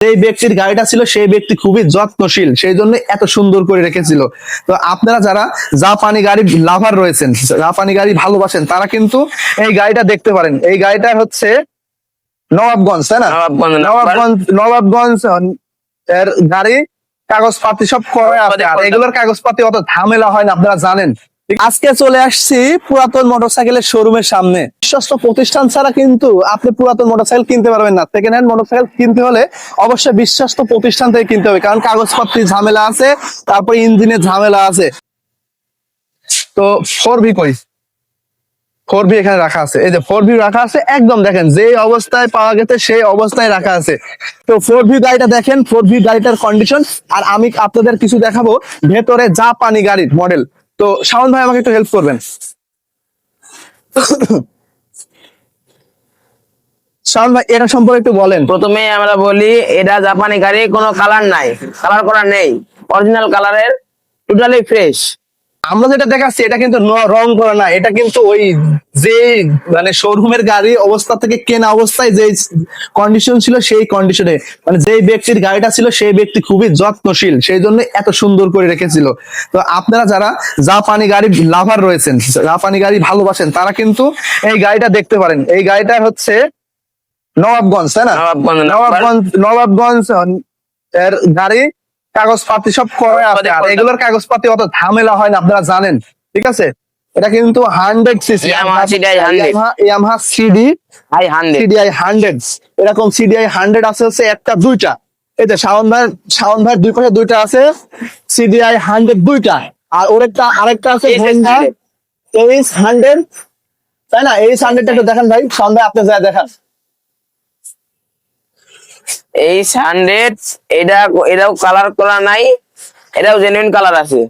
যেই ব্যক্তির গাড়িটা ছিল সেই ব্যক্তি খুবই যত্নশীল সেই জন্য এত সুন্দর করে রেখেছিল। তো আপনারা যারা জাপানি গাড়ি লাভার রয়েছেন জাপানি গাড়ি ভালোবাসেন তারা কিন্তু এই গাড়িটা দেখতে পারেন। এই গাড়িটা হচ্ছে নবাবগঞ্জ তাই না? নবাবগঞ্জ নবাবগঞ্জ এর গাড়ি কাগজপাতি সব করে এগুলোর কাগজপাতি অত ঝামেলা হয় না আপনারা জানেন। আজকে চলে আসছি পুরাতন মোটরসাইকেলের শোরুমের সামনে। বিশ্বস্ত প্রতিষ্ঠান ছাড়া কিন্তু আপনি পুরাতন মোটরসাইকেল কিনতে পারবেন না। সেকেন্ড হ্যান্ড মোটরসাইকেল কিনতে হলে অবশ্যই বিশ্বস্ত প্রতিষ্ঠান থেকে কিনতে হবে। কারণ কাগজপত্রের ঝামেলা আছে, তারপর ইঞ্জিনের ঝামেলা আছে। তো ফোর ভি কই? ফোর ভি এখানে রাখা আছে। এই যে ফোর ভি রাখা আছে, একদম দেখেন যে অবস্থায় পাওয়া গেছে, সেই অবস্থায় রাখা আছে। তো ফোর ভি গাড়িটা দেখেন ফোর ভি গাড়িটার কন্ডিশন আর আমি আপনাদের কিছু দেখাবো ভেতরে জাপানি গাড়ির মডেল তো শাওন ভাই, আমাকে একটু হেল্প করবেন। শাওন ভাই, এটা সম্পর্কে একটু বলেন। প্রথমে আমরা বলি, এটা জাপানি গাড়ি, কোনো কালার নাই। কালার করা নেই। অরিজিনাল কালারের টোটালি ফ্রেশ আমরা যেটা দেখাচ্ছি এটা কিন্তু রং করা না এটা কিন্তু ওই যে মানে শোরুমের গাড়ি অবস্থা থেকে কেনা অবস্থায় যে কন্ডিশন ছিল সেই কন্ডিশনে মানে যেই ব্যক্তির গাড়িটা ছিল সেই ব্যক্তি খুবই যত্নশীল সেই জন্য এত সুন্দর করে রেখেছিল। তো আপনারা যারা জাপানি গাড়ি লাভার রয়েছেন জাপানি গাড়ি ভালোবাসেন তারা কিন্তু এই গাড়িটা দেখতে পারেন। এই গাড়িটা হচ্ছে নবাবগঞ্জ তাই না? নবাবগঞ্জ নবাবগঞ্জ। নবাবগঞ্জ এর গাড়ি কাগজপাতি সব করে আছে। আর এগুলোর কাগজপাতি অত ঝামেলা হয় না আপনারা জানেন ঠিক আছে? এটা কিন্তু hundred CC Yamaha CDI 100 Yamaha CD I hundred CDI hundred এরকম সিডিআই হান্ড্রেড আছে হচ্ছে একটা দুইটা। এই যে শাওন ভাই শাওন ভাই দুই পাশে দুইটা আছে সিডিআই হান্ড্রেড দুইটা। আর ওর একটা আরেকটা আছে হোন্ডা এইচ হান্ড্রেড তাই না? এইচ হান্ড্রেডটা একটু দেখান ভাই শাওন ভাই আপনি যা দেখান। এই হান্ড্রেড এটা এটাও কালার করা নাই এটাও জেনুইন কালার আছে।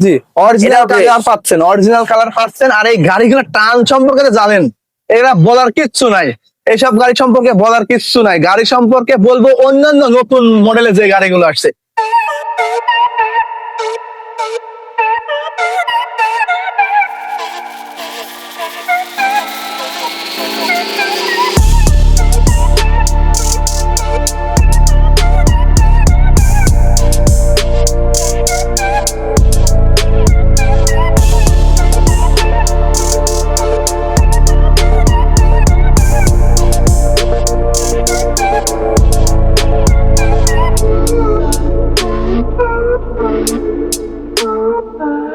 জি অরিজিনাল কালার পাচ্ছেন অরিজিনাল কালার পাচ্ছেন আর এই গাড়িগুলো টান সম্পর্কে জানেন এরা বলার কিচ্ছু নাই। এইসব গাড়ি সম্পর্কে বলার কিচ্ছু নাই। গাড়ি সম্পর্কে বলব অন্যান্য নতুন মডেলের যে গাড়িগুলো আসছে।